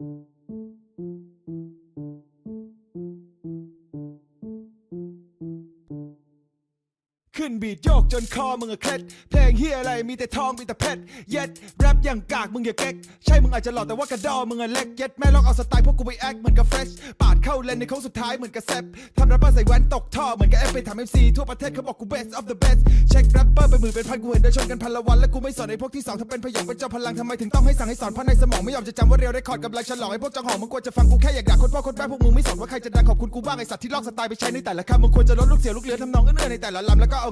Thank you. นบีดโยกจนคอมึงอะเคล็ดเพลงเฮียอะไรมีแต่ทองมีแต่เพชรเย็ดแรปอย่างกากมึงอย่าเก๊กใช่มึงอาจจะหล่อแต่ว่ากระดอมึงอะเล็กเย็ดแม่ลองเอาสไตล์พวกกูไปแอคเหมือนกับเฟรชปาดเข้าเลนในโค้งสุดท้ายเหมือนกับแซปทำแรปเปอร์ใส่แว่นตกท่อเหมือนกับเอฟไปทำเอ็มซีทั่วประเทศเขาบอกกู best of the best เช็คแรปเปอร์เป็นหมื่นเป็นพันกูเห็นได้ชนกันพันละวันและกูไม่สอนไอ้พวกที่สองถ้าเป็นพยองเป็นเจ้าพลังทำไมถึงต้องให้สั่งให้สอนเพราะในสมองไม่ยอมจะจำว่าเรียวได้คอร์ดกำลังฉลองไอ้พวกจังหองมึงควรจะฟังกูแค่อยากด่าคนพ่อคนแม่พวกมึงไม่สนว่าใครจะดังขอบคุณกูบ้างไอ้สัตว์ที่ลอกสไตล์ไปใช้ในแต่ละคำมึงควรจะลดลูกเสียลูกเลือทำนองเอื้อในแต่ละลำแล้วก็เอา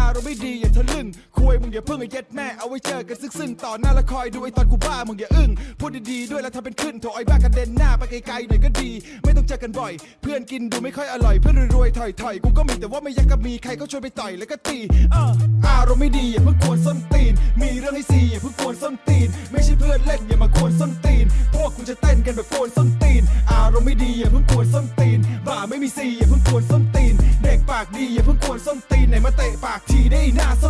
อารมณ์ไม่ดีอย่าทะลึ่งคุยมึงอย่าเพิ่งไอ้เย็ดแม่เอาไว้เจอกันซึ่งๆต่อหน้าและคอยดูไอ้ตอนกูบ้ามึงอย่าอึ้งพูดดีๆด้วยแล้วทำเป็นขึ้นโถไอ้บ้ากระเด็นหน้าไปไกลๆหน่อยก็ดี ไม่ต้องเจอกันบ่อย เพื่อนกินดูไม่ค่อยอร่อยเพื่อนรวยๆถอยๆกูก็มีแต่ว่าไม่อยากจะมีใครก็ชวนไปต่อยแล้วก็ตีเอออารมณ์ไม่ดีอย่าเพิ่งกวนส้นตีน มีเรื่องให้ซีอย่าเพิ่งกวนส้นตีน ไม่ใช่เพื่อนเล่นอย่ามากวนส้นตีน พวกกูจะเต้นกันแบบกวนส้นตีน อารมณ์ไม่ดีอย่าเพิ่งกวนส้นตีนบ่าไม่มีซีอย่าเพิ่งกวนส้นตีน ปากดีอย่าเพิ่งกวนส้นตีนไหนมาเตะปากทีได้หน้าส้น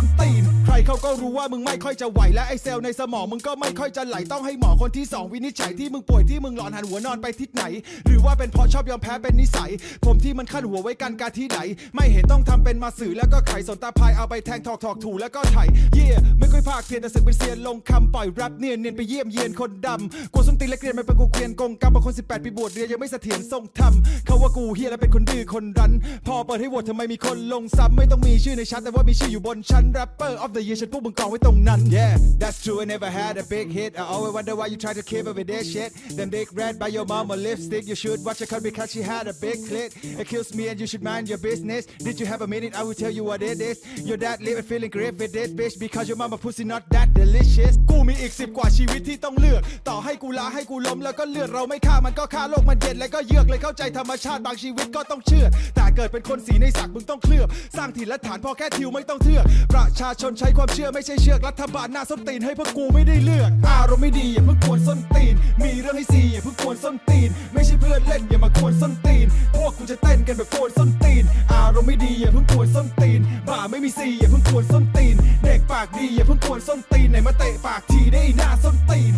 เขาก็รู้ว่ามึงไม่ค่อยจะไหวและไอเซลล์ในสมองมึงก็ไม่ค่อยจะไหลต้องให้หมอคนที่สองวินิจฉัยที่มึงป่วยที่มึงหลอนหันหัวนอนไปทิศไหน หรือว่าเป็นเพราะชอบยอมแพ้เป็นนิสัย ผมที่มันขั้นหัวไว้กันการที่ไหนไม่เห็นต้องทำเป็นมาสื่อแล้วก็ไขสนตาพายเอาไปแทงถอกถอกถูแล้วก็ไถเย่ไม่ค่อยภาคเพียนแต่สึกเป็นเซียนลงคำปล่อยแรปเนียนเนียนไปเยี่ยมเยียนคนดำกูส้นตีนและเกรียนไม่เป็นกูเกรียนกงกรรมบางคน 18 ปีบวชเรียนยังไม่เสถียรทรงธรรมเขาว่ากูเฮียและเป็นคนดื้อคนรั้นพอเปิดให้โหวตทำไมมีคนลงซ้ำไม่ต้องมีชื่อในชั้นแต่ว่ามีชื่ออยู่บนชั้น rapper of the year ฉันพวกมึงกองไว้ตรงนั้น yeah that's true I never had a big hit I always wonder why you try to keep up with that shit them big red by your mama lipstick you should watch her cut because she had a big clit accuse me and you should mind your business did you have a minute I will tell you what it is your dad living feeling great with this bitch because your mama pussy not that delicious กูมีอีกสิบกว่าชีวิตที่ต้องเลือกต่อให้กูลาให้กูล้มแล้วก็เลือดเราไม่ฆ่ามันก็ฆ่าโลกมันเย็นแล้วก็เยือกเลยเข้าใจธรรมชาติบางชีวิตก็ต้องเชื่อแต่เกิดเป็นคนสีในสักมึงต้องเคลือบ สร้างถิ่นและฐานพอแค่ทิวไม่ต้องเทือกประชาชนใช้ความเชื่อไม่ใช่เชือกรัฐบาลหน้าส้นตีนให้พวกกูไม่ได้เลือก อารมณ์ไม่ดีอย่าเพิ่งกวนส้นตีน มีเรื่องให้ซีอย่าเพิ่งกวนส้นตีน ไม่ใช่เพื่อนเล่นอย่ามากวนส้นตีน พวกกูจะเต้นกันแบบกวนส้นตีน อารมณ์ไม่ดีอย่าเพิ่งกวนส้นตีน บ่าไม่มีซีอย่าเพิ่งกวนส้นตีน เด็กปากดีอย่าเพิ่งกวนส้นตีนไหนมาเตะปากทีได้หน้าส้นตีน